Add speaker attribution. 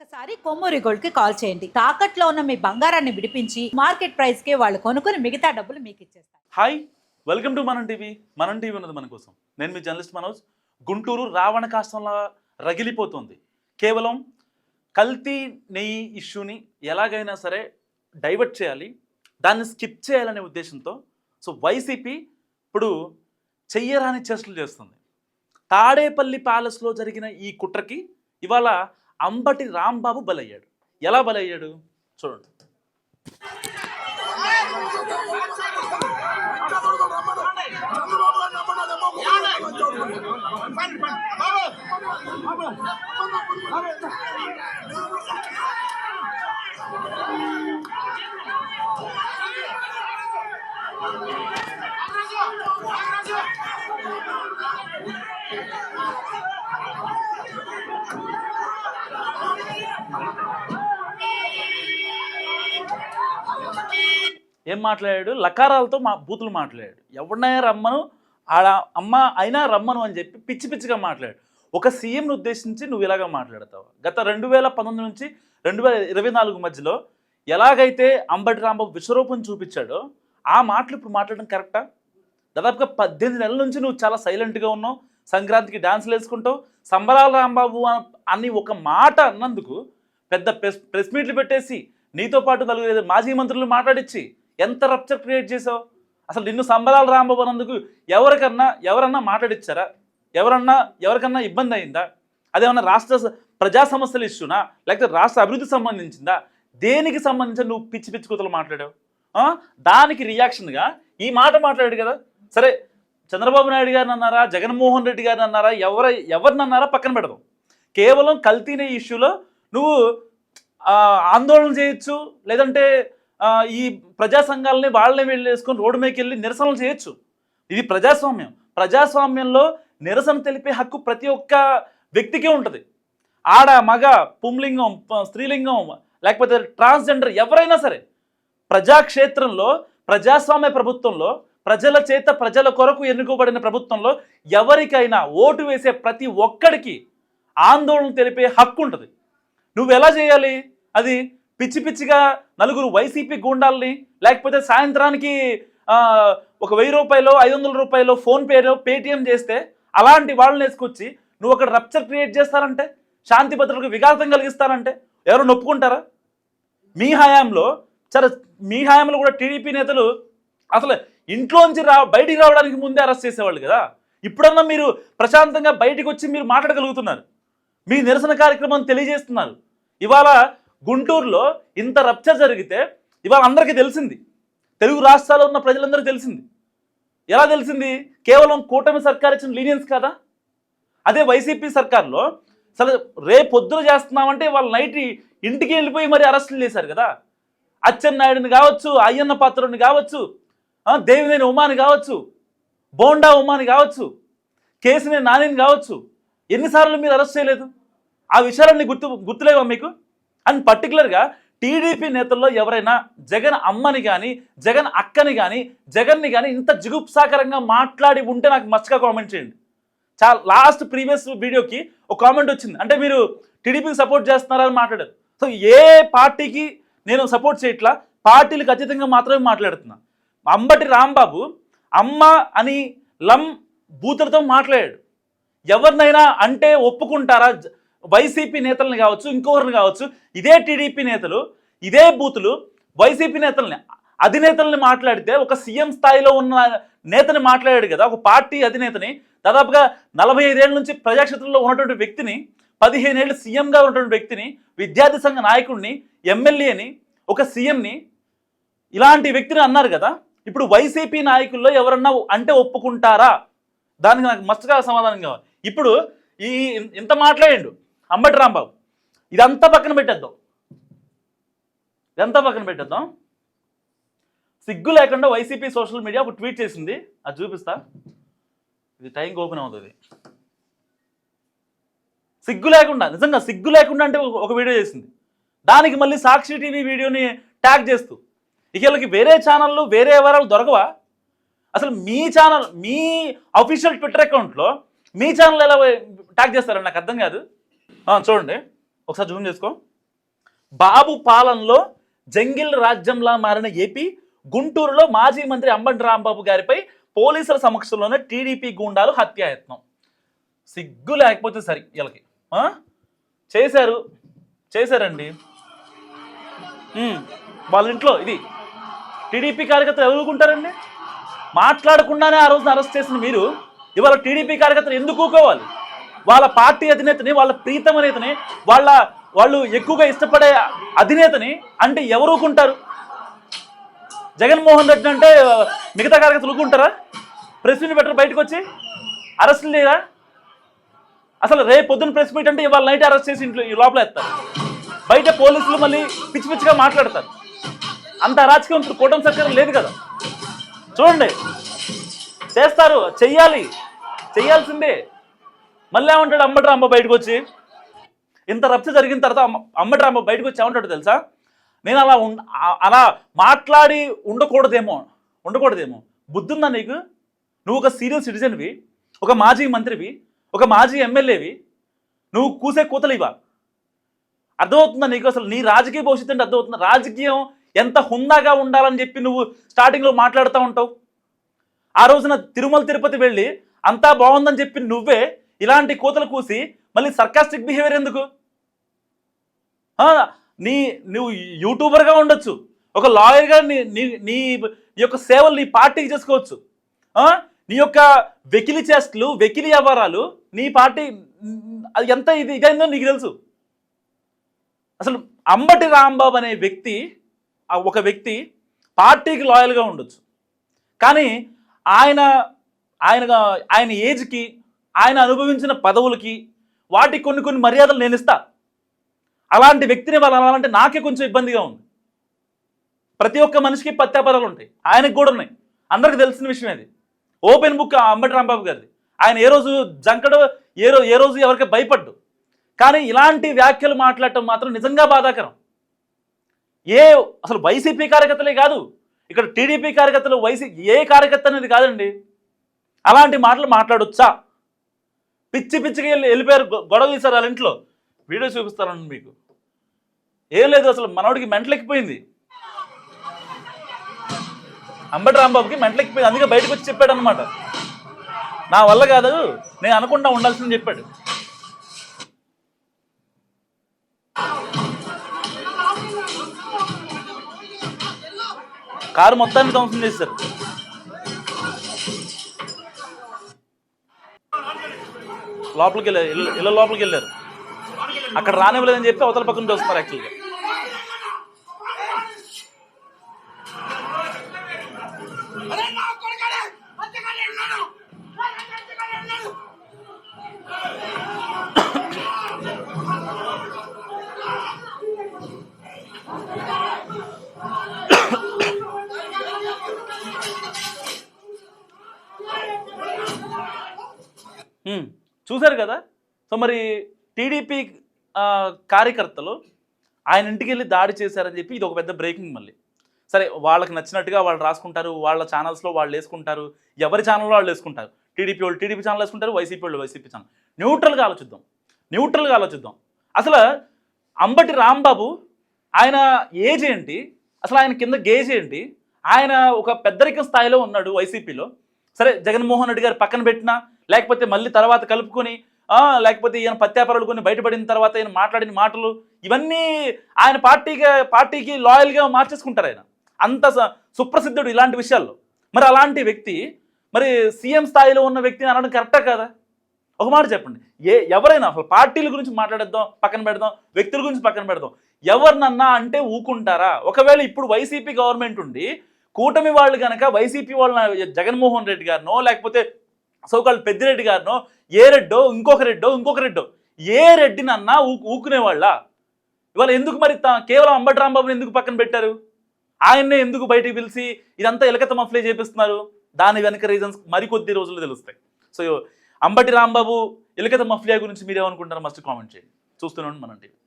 Speaker 1: ఒక్కసారి కొమ్మూరి గోల్డ్కి కాల్ చేయండి. తాకట్లో ఉన్న మీ బంగారాన్ని విడిపించి మార్కెట్ ప్రైస్కి వాళ్ళు కొనుక్కుని మిగతా డబ్బులు మీకు ఇచ్చేస్తారు.
Speaker 2: Hi welcome to Manam TV. Manam TV ఉన్నది మన కోసం. నేను మీ జర్నలిస్ట్ మనోజ్. గుంటూరు రావణ కాష్టంలా రగిలిపోతుంది. కేవలం కల్తీ నెయ్యి ఇష్యూని ఎలాగైనా సరే డైవర్ట్ చేయాలి. దాన్ని స్కిప్ చేయాలనే ఉద్దేశంతో సో వైసీపీ ఇప్పుడు చెయ్యరాని చేష్టలు చేస్తుంది. తాడేపల్లి ప్యాలెస్లో జరిగిన ఈ కుట్రకి ఇవాళ అంబటి రాంబాబు బలయ్యాడు. ఎలా బలయ్యాడు? చూడండి. ఏం మాట్లాడాడు? లకారాలతో మా బూతులు మాట్లాడాడు. ఎవరినైనా రమ్మను ఆడ అమ్మ అయినా రమ్మను అని చెప్పి పిచ్చి పిచ్చిగా మాట్లాడాడు. ఒక సీఎంను ఉద్దేశించి నువ్వు ఇలాగ మాట్లాడతావు. గత రెండు వేల పంతొమ్మిది నుంచి రెండు వేల ఇరవై నాలుగు మధ్యలో ఎలాగైతే అంబటి రాంబాబు విశ్వరూపం చూపించాడో ఆ మాటలు ఇప్పుడు మాట్లాడడం కరెక్టా? దాదాపుగా పద్దెనిమిది నెలల నుంచి నువ్వు చాలా సైలెంట్గా ఉన్నావు సంక్రాంతికి డాన్సులు వేసుకుంటావు సంబరాల రాంబాబు అని ఒక మాట అన్నందుకు పెద్ద ప్రెస్ ప్రెస్ మీట్లు పెట్టేసి నీతో పాటు నలుగురు మాజీ మంత్రులు మాట్లాడించి ఎంత రప్చర్ క్రియేట్ చేసావు? అసలు నిన్ను సంబరాలు రాంబాబు అన్నందుకు ఎవరికన్నా ఎవరన్నా మాట్లాడిచ్చారా? ఎవరన్నా ఎవరికన్నా ఇబ్బంది అయిందా? అదేమన్నా రాష్ట్ర ప్రజా సమస్యల ఇష్యూనా? లేకపోతే రాష్ట్ర అభివృద్ధికి సంబంధించిందా? దేనికి సంబంధించి నువ్వు పిచ్చి పిచ్చి కూతలు మాట్లాడావు? దానికి రియాక్షన్గా ఈ మాట మాట్లాడాడు కదా? సరే చంద్రబాబు నాయుడు గారిని అన్నారా? జగన్మోహన్ రెడ్డి గారిని అన్నారా? ఎవరు ఎవరిని అన్నారా? పక్కన పెడదాం. కేవలం కల్తీనే ఇష్యూలో నువ్వు ఆందోళన చేయొచ్చు లేదంటే ఈ ప్రజా సంఘాలని వాళ్ళని వీళ్ళు వేసుకొని రోడ్డు మీదకి వెళ్ళి నిరసనలు చేయొచ్చు. ఇది ప్రజాస్వామ్యం. ప్రజాస్వామ్యంలో నిరసన తెలిపే హక్కు ప్రతి ఒక్క వ్యక్తికి ఉంటుంది. ఆడ మగ పుంలింగం స్త్రీలింగం లేకపోతే ట్రాన్స్జెండర్ ఎవరైనా సరే ప్రజాక్షేత్రంలో ప్రజాస్వామ్య ప్రభుత్వంలో ప్రజల చేత ప్రజల కొరకు ఎన్నుకోబడిన ప్రభుత్వంలో ఎవరికైనా ఓటు వేసే ప్రతి ఒక్కడికి ఆందోళన తెలిపే హక్కు ఉంటుంది. నువ్వు ఎలా చేయాలి? అది పిచ్చి పిచ్చిగా నలుగురు వైసీపీ గూండాల్ని లేకపోతే సాయంత్రానికి ఒక వెయ్యి రూపాయలు ఐదు వందల రూపాయలు ఫోన్పేలో పేటిఎం చేస్తే అలాంటి వాళ్ళని వేసుకొచ్చి నువ్వు అక్కడ రప్చర్ క్రియేట్ చేస్తారంటే? శాంతి భద్రతకు విఘాతం కలిగిస్తారంటే? ఎవరు నొప్పుకుంటారా? మీ హయాంలో సరే మీ హయాంలో కూడా టీడీపీ నేతలు అసలు ఇంట్లోంచి రా బయటికి రావడానికి ముందే అరెస్ట్ చేసేవాళ్ళు కదా? ఇప్పుడన్నా మీరు ప్రశాంతంగా బయటికి వచ్చి మీరు మాట్లాడగలుగుతున్నారు. మీ నిరసన కార్యక్రమం తెలియజేస్తున్నారు. ఇవాళ గుంటూరులో ఇంత రప్చర్ జరిగితే ఇవాళ అందరికీ తెలిసింది. తెలుగు రాష్ట్రాల్లో ఉన్న ప్రజలందరికీ తెలిసింది. ఎలా తెలిసింది? కేవలం కూటమి సర్కార్ ఇచ్చిన లీనియన్స్ కదా? అదే వైసీపీ సర్కార్లో అసలు రేపు పొద్దున చేస్తున్నామంటే వాళ్ళ నైట్ ఇంటికి వెళ్ళిపోయి మరి అరెస్టులు చేశారు కదా. అచ్చెన్నాయుడిని కావచ్చు అయ్యన్న పాత్రుడిని కావచ్చు దేవినేని ఉమాని కావచ్చు బోండా ఉమాని కావచ్చు కేసుని నానిని కావచ్చు ఎన్నిసార్లు మీరు అరెస్ట్ చేయలేదు? ఆ విషయాలన్నీ గుర్తు గుర్తులేవా మీకు? అండ్ పర్టికులర్గా టీడీపీ నేతల్లో ఎవరైనా జగన్ అమ్మని కానీ జగన్ అక్కని కానీ జగన్ని కానీ ఇంత జిగుప్సాకరంగా మాట్లాడి ఉంటే నాకు మచ్చగా కామెంట్ చేయండి. చాలా లాస్ట్ ప్రీవియస్ వీడియోకి ఒక కామెంట్ వచ్చింది. అంటే మీరు టీడీపీకి సపోర్ట్ చేస్తున్నారని మాట్లాడారు. సో ఏ పార్టీకి నేను సపోర్ట్ చేయట్లా పార్టీలకు అతీతంగా మాత్రమే మాట్లాడుతున్నా. అంబటి రాంబాబు అమ్మ అని లం బూతులతో మాట్లాడాడు. ఎవరినైనా అంటే ఒప్పుకుంటారా? జ- వైసీపీ నేతల్ని కావచ్చు ఇంకొకరిని కావచ్చు ఇదే టీడీపీ నేతలు ఇదే బూతులు వైసీపీ నేతల్ని అధినేతల్ని మాట్లాడితే ఒక సీఎం స్థాయిలో ఉన్న నేతని మాట్లాడాడు కదా ఒక పార్టీ అధినేతని దాదాపుగా నలభై ఐదేళ్ళ నుంచి ప్రజాక్షేత్రంలో ఉన్నటువంటి వ్యక్తిని పదిహేను ఏళ్ళు సీఎంగా ఉన్నటువంటి వ్యక్తిని విద్యార్థి సంఘ నాయకుడిని ఎమ్మెల్యేని ఒక సీఎంని ఇలాంటి వ్యక్తిని అన్నారు కదా ఇప్పుడు వైసీపీ నాయకుల్లో ఎవరన్నా అంటే ఒప్పుకుంటారా? దానికి నాకు మస్తుగా సమాధానం కావాలి. ఇప్పుడు ఈ ఇంత మాట్లాడిండు అంబటి రాంబాబు. ఇదంతా పక్కన పెట్టేద్దాం. ఇదంతా పక్కన పెట్టేద్దాం. సిగ్గు లేకుండా వైసీపీ సోషల్ మీడియా ఒక ట్వీట్ చేసింది. అది చూపిస్తా. ఇది టైంకి ఓపెన్ అవుతుంది. సిగ్గు లేకుండా నిజంగా సిగ్గు లేకుండా అంటే ఒక- వీడియో చేసింది. దానికి మళ్ళీ సాక్షి టీవీ వీడియోని ట్యాగ్ చేస్తూ. ఇక వీళ్ళకి వేరే ఛానళ్ళు వేరే వివరాలు దొరకవా? అసలు మీ ఛానల్ మీ అఫీషియల్ ట్విట్టర్ అకౌంట్లో మీ ఛానల్ ఎలా ట్యాగ్ చేస్తారని నాకు అర్థం కాదు. చూడండి. ఒకసారి జూమ్ చేసుకో. బాబు పాలనలో జంగిల్ రాజ్యంలా మారిన ఏపీ గుంటూరులో మాజీ మంత్రి అంబటి రాంబాబు గారిపై పోలీసుల సమక్షంలోనే టీడీపీ గూండాలు హత్యాయత్నం. సిగ్గు లేకపోతే సరి వీళ్ళకి. చేశారు. చేశారండి. వాళ్ళ ఇంట్లో ఇది. టీడీపీ కార్యకర్తలు ఎవరుకుంటారండి మాట్లాడకుండానే ఆ రోజున అరెస్ట్ చేసిన మీరు ఇవాళ టీడీపీ కార్యకర్తలు ఎందుకు ఊకోవాలి వాళ్ళ పార్టీ అధినేతని వాళ్ళ ప్రీతమ నేతని వాళ్ళ వాళ్ళు ఎక్కువగా ఇష్టపడే అధినేతని అంటే ఎవరు ఊకుంటారు జగన్మోహన్ రెడ్డి అంటే మిగతా కార్యకర్తలు ఊకుంటారా ప్రెస్ మీట్ పెట్టరు బయటకు వచ్చి అరెస్టులు లేరా అసలు రేపు పొద్దున్న ప్రెస్ మీట్ అంటే ఇవాళ నైట్ అరెస్ట్ చేసి ఇంట్లో ఈ లోపల ఎత్తారు. బయట పోలీసులు మళ్ళీ పిచ్చి పిచ్చిగా మాట్లాడతారు. అంత అరాచకం ఇప్పుడు కూటమి సర్కారం లేదు కదా. చూడండి. చేస్తారు చెయ్యాలి. చెయ్యాల్సిందే. మళ్ళీ ఏమంటాడు అంబటి అమ్మ బయటకు వచ్చి? ఇంత రచ్చ జరిగిన తర్వాత అమ్మ- అంబటి రాంబ బయటకు వచ్చి ఏమంటాడు తెలుసా? నేను అలా అలా మాట్లాడి ఉండకూడదేమో ఉండకూడదేమో. బుద్ధుందా నీకు? నువ్వు ఒక సీరియల్ సిటిజన్వి ఒక మాజీ మంత్రివి ఒక మాజీ ఎమ్మెల్యేవి నువ్వు కూసే కూతలివా? అర్థమవుతుందా నీకు అసలు? నీ రాజకీయ భవిష్యత్తు అంటే అర్థమవుతుందా? రాజకీయం ఎంత హుందాగా ఉండాలని చెప్పి నువ్వు స్టార్టింగ్లో మాట్లాడుతూ ఉంటావు? ఆ రోజున తిరుమల తిరుపతి వెళ్ళి అంతా బాగుందని చెప్పి నువ్వే ఇలాంటి కోతలు కూసి మళ్ళీ సర్కాస్టిక్ బిహేవియర్ ఎందుకు? నీ నువ్వు యూట్యూబర్గా ఉండొచ్చు. ఒక లాయర్గా నీ నీ నీ యొక్క సేవలు నీ పార్టీకి చేసుకోవచ్చు. నీ యొక్క వెకిలి చేష్టలు వెకిలి వ్యాపారాలు నీ పార్టీ అది ఎంత ఇది ఇదైందో నీకు తెలుసు. అసలు అంబటి రాంబాబు అనే వ్యక్తి ఒక వ్యక్తి పార్టీకి లాయల్గా ఉండొచ్చు. కానీ ఆయన ఆయన ఆయన ఏజ్కి ఆయన అనుభవించిన పదవులకి వాటికి కొన్ని కొన్ని మర్యాదలు నేను ఇస్తా. అలాంటి వ్యక్తిని వాళ్ళు అనాలంటే నాకే కొంచెం ఇబ్బందిగా ఉంది. ప్రతి ఒక్క మనిషికి పత్యాపరాలు ఉంటాయి. ఆయనకు కూడా ఉన్నాయి. అందరికి తెలిసిన విషయం అది. ఓపెన్ బుక్ అంబటి రాంబాబు గారిది. ఆయన ఏ రోజు జంకడు ఏ రోజు ఏ రోజు ఎవరికి భయపడ్డు. కానీ ఇలాంటి వ్యాఖ్యలు మాట్లాడటం మాత్రం నిజంగా బాధాకరం. ఏ అసలు వైసీపీ కార్యకర్తలే కాదు. ఇక్కడ టీడీపీ కార్యకర్తలు వైసీ ఏ కార్యకర్త అనేది కాదండి. అలాంటి మాటలు మాట్లాడొచ్చా? పిచ్చి పిచ్చికి వెళ్ళి వెళ్ళిపోయారు గొడవ తీశారు వాళ్ళ ఇంట్లో. వీడియో చూపిస్తానండి మీకు. ఏం లేదు అసలు మనోడికి మెంటలెక్కిపోయింది. అంబటి రాంబాబుకి మెంటలెక్కిపోయింది. అందుకే బయటకు వచ్చి చెప్పాడు అనమాట నా వల్ల కాదు నేను అనుకుంటా ఉండాల్సింది చెప్పాడు. కారు మొత్తాన్ని ధ్వంసం చేశారు. లోపలికి వెళ్ళారు. ఇళ్ళ- లోపలికి వెళ్ళారు. అక్కడ రానివ్వలేదని చెప్పి అవతల పక్కన చూస్తున్నారు యాక్చువల్గా చూశారు కదా? సో మరి టీడీపీ కార్యకర్తలు ఆయన ఇంటికి వెళ్ళి దాడి చేశారని చెప్పి ఇది ఒక పెద్ద బ్రేకింగ్ మళ్ళీ. సరే వాళ్ళకి నచ్చినట్టుగా వాళ్ళు రాసుకుంటారు వాళ్ళ ఛానల్స్లో వాళ్ళు వేసుకుంటారు ఎవరి ఛానల్లో వాళ్ళు వేసుకుంటారు? టీడీపీ వాళ్ళు టీడీపీ ఛానల్ వేసుకుంటారు వైసీపీ వాళ్ళు వైసీపీ ఛానల్ న్యూట్రల్గా ఆలోచిద్దాం. న్యూట్రల్గా ఆలోచిద్దాం. అసలు అంబటి రాంబాబు ఆయన ఏజ్ ఏంటి? అసలు ఆయన కింద గేజ్ ఏంటి? ఆయన ఒక పెద్దరికం స్థాయిలో ఉన్నాడు వైసీపీలో. సరే జగన్మోహన్ రెడ్డి గారు పక్కన పెట్టినా లేకపోతే మళ్ళీ తర్వాత కలుపుకొని లేకపోతే ఈయన పత్యాపరాలు కొన్ని బయటపడిన తర్వాత ఈయన మాట్లాడిన మాటలు ఇవన్నీ ఆయన పార్టీగా పార్టీకి లాయల్గా మార్చేసుకుంటారు ఆయన. అంత స- సుప్రసిద్ధుడు ఇలాంటి విషయాల్లో. మరి అలాంటి వ్యక్తి మరి సీఎం స్థాయిలో ఉన్న వ్యక్తిని అనడం కరెక్టా కదా? ఒక మాట చెప్పండి. ఏ ఎవరైనా అసలు పార్టీల గురించి మాట్లాడేద్దాం పక్కన పెడదాం వ్యక్తుల గురించి పక్కన పెడదాం. ఎవరినన్నా అంటే ఊకుంటారా? ఒకవేళ ఇప్పుడు వైసీపీ గవర్నమెంట్ ఉండి కూటమి వాళ్ళు కనుక వైసీపీ వాళ్ళ జగన్మోహన్ రెడ్డి గారినో లేకపోతే సోకాళ్ళు పెద్దిరెడ్డి గారినో ఏ రెడ్డో ఇంకొక రెడ్డో ఇంకొక రెడ్డో ఏ రెడ్డినన్నా ఊ ఊకునేవాళ్ళ? ఇవాళ ఎందుకు మరి తా- కేవలం అంబటి రాంబాబుని ఎందుకు పక్కన పెట్టారు? ఆయన్నే ఎందుకు బయటికి పిలిచి ఇదంతా ఎలకత మఫ్లే చేపిస్తున్నారు? దాని వెనక రీజన్స్ మరికొద్ది రోజులు తెలుస్తాయి. సో అంబటి రాంబాబు ఎలకత మఫ్లియా గురించి మీరేమనుకుంటారో మస్ట్ కామెంట్ చేయండి. చూస్తున్నాను మనం టీవీ.